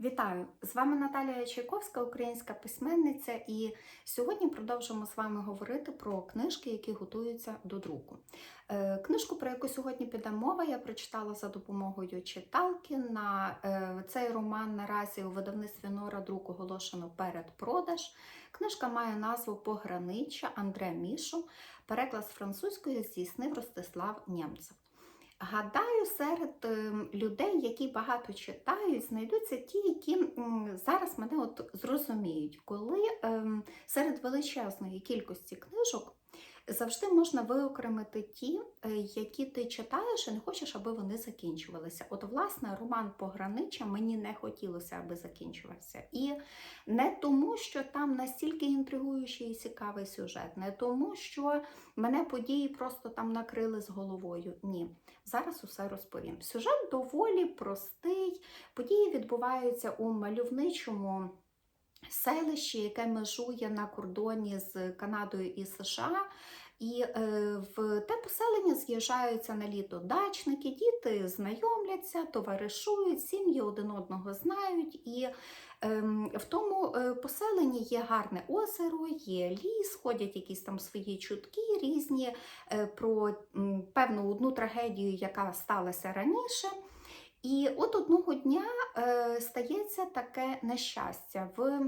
Вітаю! З вами Наталія Чайковська, українська письменниця, і сьогодні продовжимо з вами говорити про книжки, які готуються до друку. Е, Книжку, про яку сьогодні піде мова, я прочитала за допомогою читалки. На е, цей роман наразі у видавництві Нора друк оголошено передпродаж. Книжка має назву Пограниччя Андре Мішу. Переклад з французької здійснив Ростислав Нємцев. Гадаю, серед ем, людей, які багато читають, знайдуться ті, які зараз мене от зрозуміють, коли ем, серед величезної кількості книжок завжди можна виокремити ті, е, які ти читаєш і не хочеш, аби вони закінчувалися. От, власне, роман Пограниччя мені не хотілося, аби закінчувався. І не тому, що там настільки інтригуючий і цікавий сюжет, не тому, що мене події просто там накрили з головою. Ні. Зараз усе розповім. Сюжет доволі простий. Події відбуваються у мальовничому селищі, яке межує на кордоні з Канадою і США. І е, в те поселення з'їжджаються на літо дачники, діти знайомляться, товаришують, сім'ї один одного знають. І е, в тому е, поселенні є гарне озеро, є ліс, ходять якісь там свої чутки різні е, про м, певну одну трагедію, яка сталася раніше. І от одного дня е, стається таке нещастя. В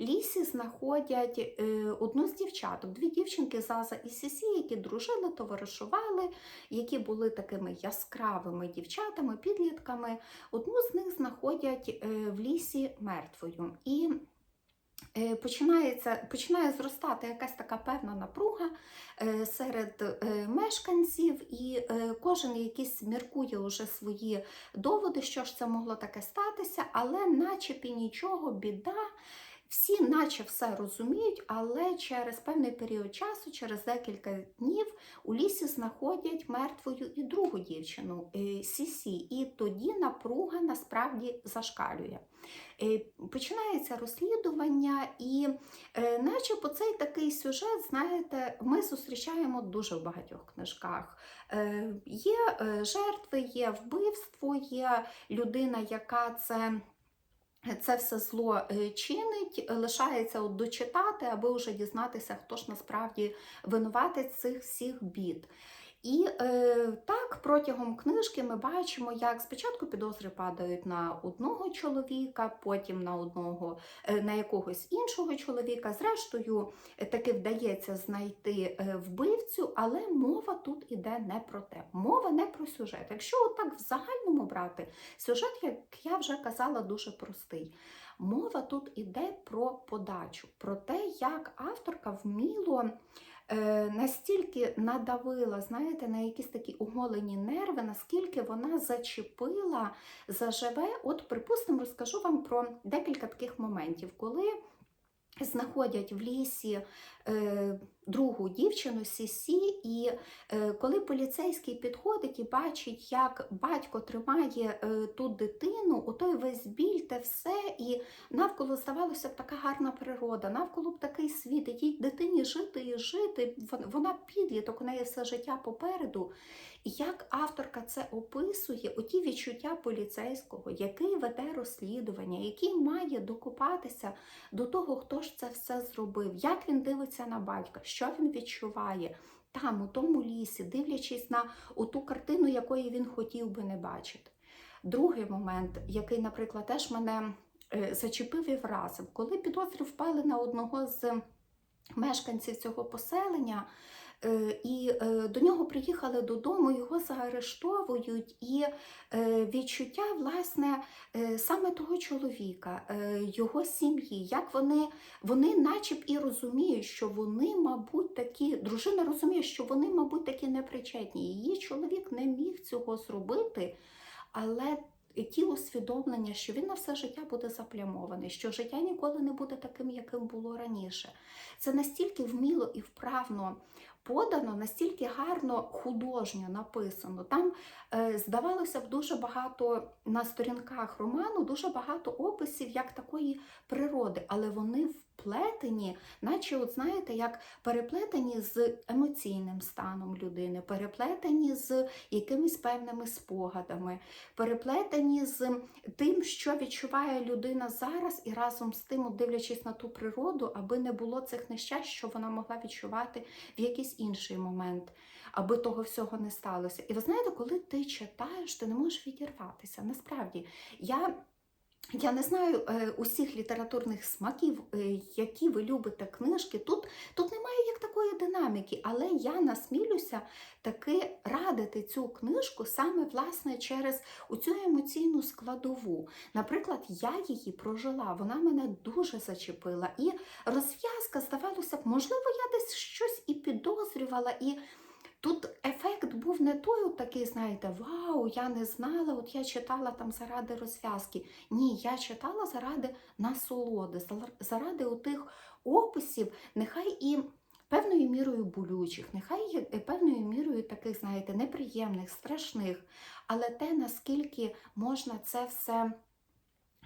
лісі знаходять е, одну з дівчаток, дві дівчинки Заза і Сісі, які дружили, товаришували, які були такими яскравими дівчатами, підлітками. Одну з них знаходять е, в лісі мертвою. І Починається, починає зростати якась така певна напруга е, серед е, мешканців, і е, кожен якийсь міркує уже свої доводи, що ж це могло таке статися, але начебто нічого, біда. Всі наче все розуміють, але через певний період часу, через декілька днів, у лісі знаходять мертвою і другу дівчину е, Сісі, і тоді напруга насправді зашкалює. Е, Починається розслідування, і е, наче по цей такий сюжет, знаєте, ми зустрічаємо дуже в багатьох книжках. Є жертви, є вбивство, є людина, яка це. Це все зло е, чинить, лишається от дочитати, аби вже дізнатися, хто ж насправді винуватець цих всіх бід. І е, так протягом книжки ми бачимо, як спочатку підозри падають на одного чоловіка, потім на одного е, на якогось іншого чоловіка. Зрештою, е, таки вдається знайти е, вбивцю, але мова тут іде не про те. Мова не про сюжет. Якщо отак в загальному брати, сюжет, як я вже казала, дуже простий. Мова тут іде про подачу, про те, як авторка вміло е, настільки надавила, знаєте, на якісь такі оголені нерви, наскільки вона зачепила заживе. От, припустимо, розкажу вам про декілька таких моментів, коли. Знаходять в лісі е, другу дівчину Сісі, і е, коли поліцейський підходить і бачить, як батько тримає е, ту дитину, отой весь біль, те все, і навколо здавалося б така гарна природа, навколо б такий світ, і тій дитині жити і жити, вона підліток, у неї все життя попереду. Як авторка це описує, оті відчуття поліцейського, який веде розслідування, який має докопатися до того, хто ж це все зробив, як він дивиться на батька, що він відчуває там, у тому лісі, дивлячись на ту картину, якої він хотів би не бачити. Другий момент, який, наприклад, теж мене е, зачепив і вразив, коли підозри впали на одного з мешканців цього поселення. Е, І е, до нього приїхали додому, його заарештовують, і е, відчуття, власне, саме того чоловіка, його сім'ї, як вони, вони начеб і розуміють, що вони, мабуть, такі, дружина розуміє, що вони, мабуть, такі непричетні. Її чоловік не міг цього зробити, але ті усвідомлення, що він на все життя буде заплямований, що життя ніколи не буде таким, яким було раніше. Це настільки вміло і вправно подано, настільки гарно художньо написано. Там, е, здавалося б, дуже багато на сторінках роману, дуже багато описів як такої природи, але вони вплетені, наче, от знаєте, як переплетені з емоційним станом людини, переплетені з якимись певними спогадами, переплетені з тим, що відчуває людина зараз, і разом з тим, дивлячись на ту природу, аби не було цих нещасть, що вона могла відчувати в якийсь інший момент, аби того всього не сталося. І ви знаєте, коли ти читаєш, ти не можеш відірватися. Насправді, я. Я не знаю е, усіх літературних смаків, е, які ви любите книжки. Тут, тут немає як такої динаміки, але я насмілюся таки радити цю книжку саме власне через цю емоційну складову. Наприклад, я її прожила, вона мене дуже зачепила. І розв'язка, здавалося б, можливо, я десь щось і підозрювала. і Тут ефект був не той, от такий, знаєте, вау, я не знала, от я читала там заради розв'язки. Ні, я читала заради насолоди, заради отих описів, нехай і певною мірою болючих, нехай і певною мірою таких, знаєте, неприємних, страшних, але те, наскільки можна це все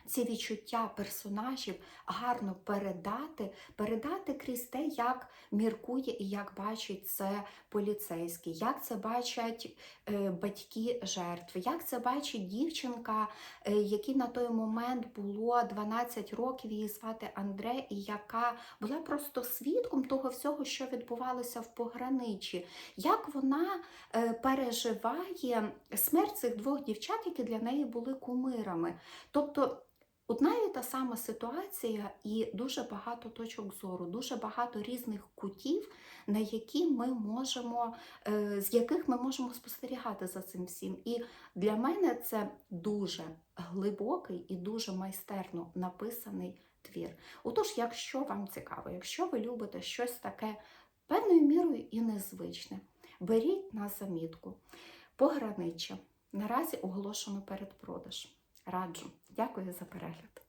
ці відчуття персонажів гарно передати, передати крізь те, як міркує і як бачить це поліцейський, як це бачать е, батьки жертви, як це бачить дівчинка, е, якій на той момент було 12 років, її звати Андре, і яка була просто свідком того всього, що відбувалося в пограничі, як вона е, переживає смерть цих двох дівчат, які для неї були кумирами. Тобто Одна і та сама ситуація і дуже багато точок зору, дуже багато різних кутів, на які ми можемо, е, з яких ми можемо спостерігати за цим всім. І для мене це дуже глибокий і дуже майстерно написаний твір. Отож, якщо вам цікаво, якщо ви любите щось таке певною мірою і незвичне, беріть на замітку. Пограниччя. Наразі оголошено передпродаж. Раджу. Дякую за перегляд.